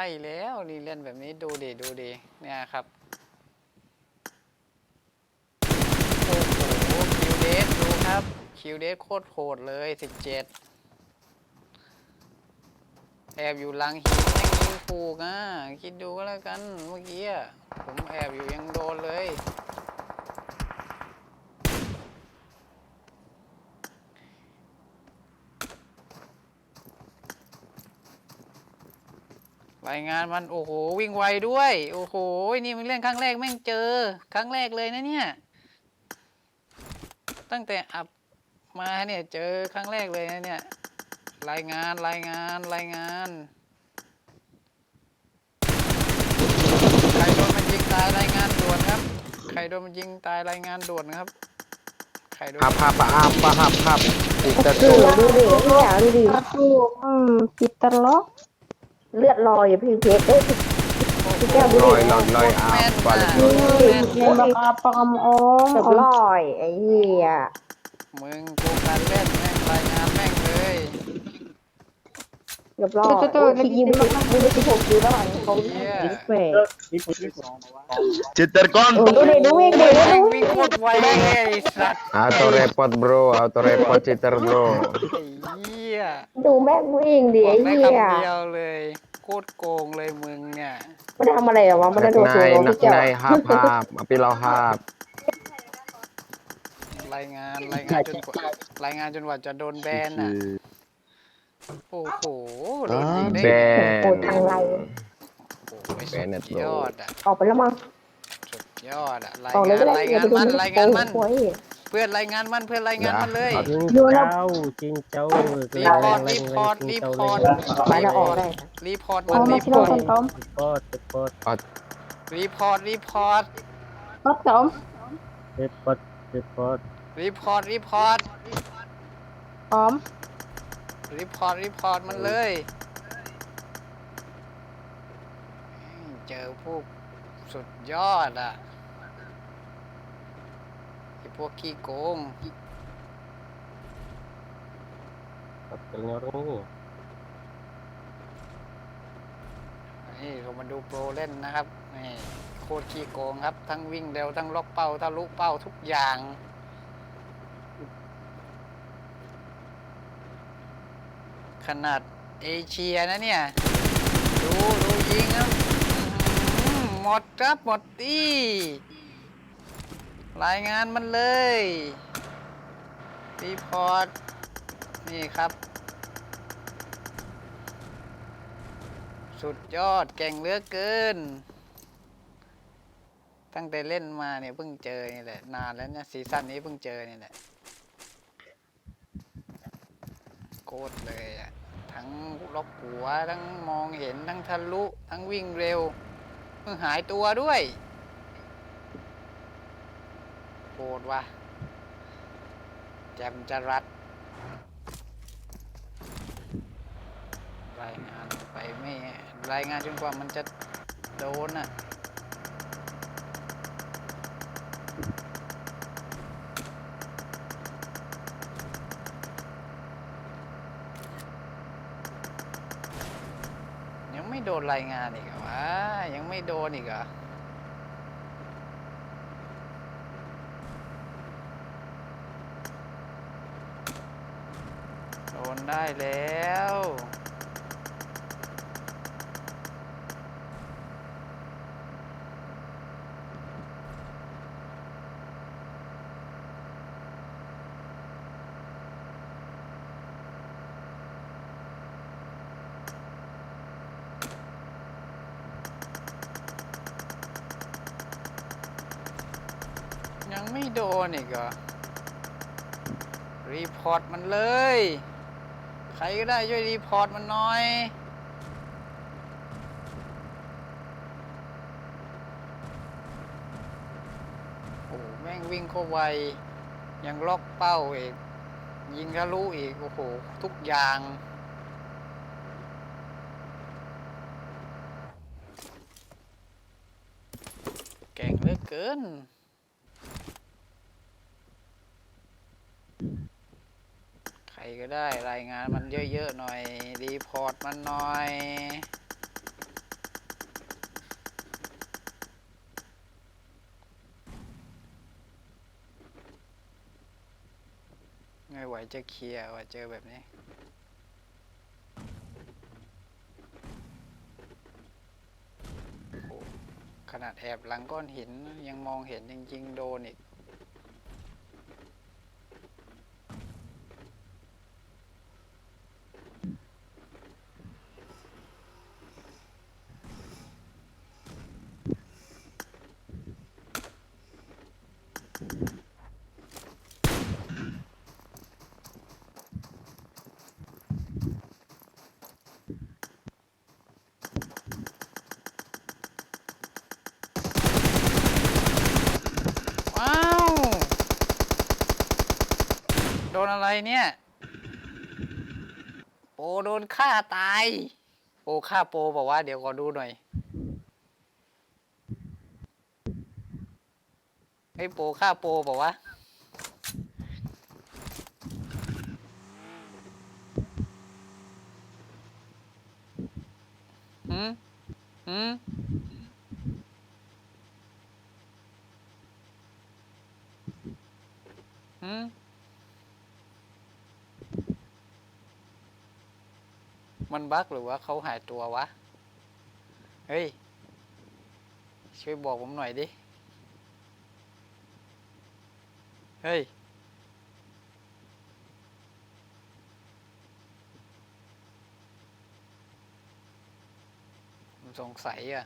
ใช่แล้วนี่เล่นแบบนี้ดูดีดูดีเนี่ยครับ โอ้โหคิวเดสดูครับ คิวเดสโคตรโหดเลยสิบเจ็ดแอบอยู่หลังหินยังยิงถูกอะ คิดดูก็แล้วกันเมื่อกี้ผมแอบอยู่ยังโดนเลย รายงานมันโอ้โหวิ่งไวด้วย โอ้โหนี่มันเล่นครั้งแรกแม่งเจอ ครั้งแรกเลยนะเนี่ย ตั้งแต่อับมาเนี่ยเจอครั้งแรกเลยนะเนี่ย รายงานรายงานรายงานใครโดนมันยิงตายรายงานด่วนครับใครโดนมันยิงตายรายงานด่วนครับใครโดน Hap hap apa hap hap. Kita ดู tuh ดูดิเนี่ยดูดิประตูอืมปิดตลอด เลือดลอยอยู่พี่เพชรเอ้ยพี่แก้วดูดิ loy loy loy แม่น apa มาก lagi. แม่นเรียนบักอาปอมโอมเกือบลอยไอ้เหี้ยมึงกูการเล่นแม่งรายงานแม่งเลยเกือบลอยโอ้ยที่ยิงไม่ได้ไม่ได้ที่ผมดูแล้วเขาเหี้ยดิสเปย์ Citerkon. โอ้ดูดิดูวิ่งดิดูแม่งวิ่งงโคตรไวเลยไอ้สัตว์ Auto report bro, auto report citer bro. ไอ้เหี้ยดูแม่งวิ่งดิบอไอ้กได้เหี้ย คำเดียวเลย คตรโกงเลยมึงเนี่ยไม่ได้ทำอะไรหรอวะไม่ได้ Nak โดนตัว nai, พี่ nak แก้ว nai hap hap. Api lo hap. รายงานรายงานจนกว่ารายงานจนกว่าจะโดนแบนอะโอ้โหโดนยิงได้โอ้ Ben. ทางไรโอ้โหแบนเนี่ยสุดยอดอะออกไปแล้วมั้งสุดยอดอะรายออกเลยงานก็ได้รายอย่างานไปดูมันรายงานมันโอ้ย เพื่อนรายงานมันเพื่อนรายงานมันเลย Dah. จริงดูแล้วเจ้าจริงเจ้ารีพอร์ตรีพอร์ตรีพอร์ตไปแล้วออกได้รีพอร์ตพมัอนมารีชิพโร่อร์ตคนต้อมปอดปอดรีพอร์ตรีพอร์ตรถต้อมเด็ดปอดเด็ดปอดรีพอร์ตรีพอร์ตพร้อมรีพอร์ตรีพอร์ตมันเลยเจอพวกสุดยอดอะไอ พวกขี้โกง Hotelnya orang ini. นี่เรามาดูโปรเล่นนะครับนี่โคตรขี้โกงครับ ทั้งวิ่งเร็วทั้งล็อกเป้าทะลุเป้าทุกอย่าง ขนาดเอเชียนะเนี่ย ดูดูยิงครับอื้อหือหมดครับ หมดที่ รายงานมันเลยรีพอร์ต นี่ครับ สุดยอดเก่งเหลือเกิน ตั้งแต่เล่นมาเนี่ยเพิ่งเจอนี่แหละ นานแล้วเนี่ยซีซั่นนี้เพิ่งเจอนี่แหละ โคตรเลยอะทั้งล็อกหัว ทั้งมองเห็นทั้งทะลุ ทั้งวิ่งเร็ว เพิ่งหายตัวด้วย โคตรว่ะแจมจะรัดรายงานไปไม่รายงานจนกว่ามันจะโดนอะยังไม่โดนรายงานอีกเหรอวะยังไม่โดนอีกเหรอโดน ได้แล้ว ยังไม่โดนอีกเหรอ รีพอร์ตมันเลย ใครก็ได้ช่วยรีพอร์ตมันหน่อย โอ้โหแม่งวิ่งเข้าไว ยังล็อกเป้าอีก ยิงทะลุอีก โอ้โห ทุกอย่าง เก่งเหลือเกิน ก็ได้ รายงานมันเยอะๆหน่อย รีพอร์ตมันหน่อยไม่ไหวจะเคลียร์ว่าเจอแบบนี้ขนาดแอบหลังก้อนหินยังมองเห็นจริงๆ โดนอีก นอะไรเนี่ย โปโดนฆ่าตาย โปฆ่าโปบอกว่าเดี๋ยวขอดูหน่อยไอ้โปฆ่าโปบอกว่าหืมหืมหืม มันบั๊กหรือว่าเขาหายตัววะ เฮ้ย ช่วยบอกผมหน่อยดิ เฮ้ย ผมสงสัยอะ